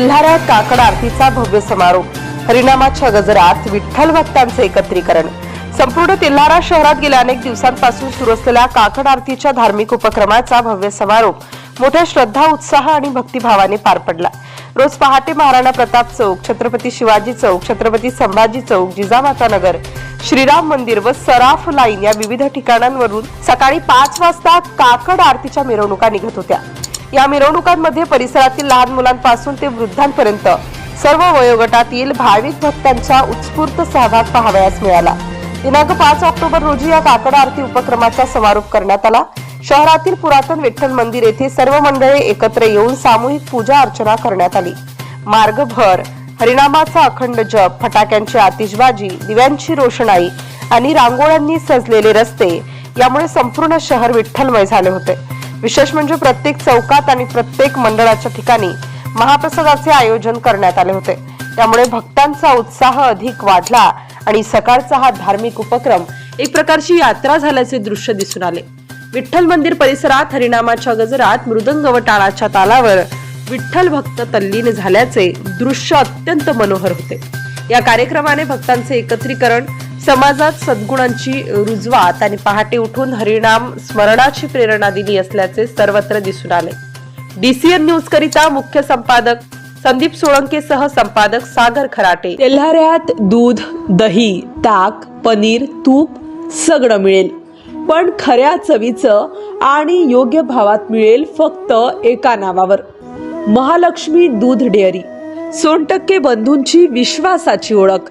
कोल्हारा काकड आरतीचा भव्य समारोप. हरिनामाच्या गजरात विठ्ठल भक्तांचे एकत्रीकरण. संपूर्ण तेल्हारा शहरात गेल्या अनेक दिवसांपासून सुरू असलेल्या काकड आरतीच्या धार्मिक उपक्रमाचा भव्य समारोप मोठ्या श्रद्धा उत्साह आणि भक्तिभावाने पार पडला. रोज पहाटे महाराणा प्रताप चौक छत्रपती शिवाजी चौक छत्रपती संभाजी चौक जिजामाता नगर श्रीराम मंदिर व सराफ लाईन या विविध ठिकाणांवरून सकाळी पाच वाजता काकड आरतीच्या मिरवणुका निघत होत्या. या मिरवणुकांमध्ये परिसरातील लहान मुलांपासून ते वृद्धांपर्यंत सर्व वयोगटातील भाविक भक्तांचा उत्स्फूर्त सहभाग पाहावयास मिळाला. दिनांक पाच ऑक्टोबर रोजी या काकडा आरती उपक्रमाचा समारोप करण्यात आला. शहरातील पुरातन विठ्ठल मंदिर येथे सर्व मंडळे एकत्र येऊन सामूहिक पूजा अर्चना करण्यात आली. मार्गभर हरिनामाचा अखंड जप फटाक्यांची आतिषबाजी दिव्यांची रोषणाई आणि रांगोळ्यांनी सजलेले रस्ते यामुळे संपूर्ण शहर विठ्ठलमय झाले होते. विशेष म्हणजे प्रत्येक चौकात आणि प्रत्येक मंडळाच्या ठिकाणी महाप्रसादाचे आयोजन करण्यात आले होते. त्यामुळे भक्तांचा उत्साह अधिक वाढला आणि सकाळचा हा धार्मिक उपक्रम एक प्रकारची यात्रा झाल्याचे दृश्य दिसून आले. विठ्ठल मंदिर परिसरात हरिनामाच्या गजरात मृदंग व टाळाच्या तालावर विठ्ठल भक्त तल्लीन झाल्याचे दृश्य अत्यंत मनोहर होते. या कार्यक्रमाने भक्तांचे एकत्रीकरण समाजात सद्गुणांची रुजवात आणि पहाटे उठून हरिणाम स्मरणाची प्रेरणा दिली असल्याचे सर्वत्र दिसून आले. डीसीएन न्यूज करिता मुख्य संपादक संदीप सोळंकेसह संपादक सागर खराटे. तेल्हाऱ्यात दूध दही ताक पनीर तूप सगळं मिळेल. पण खऱ्या चवीचं आणि योग्य भावात मिळेल फक्त एका नावावर. महालक्ष्मी दूध डेअरी. सोनटक्के बंधूंची विश्वासाची ओळख.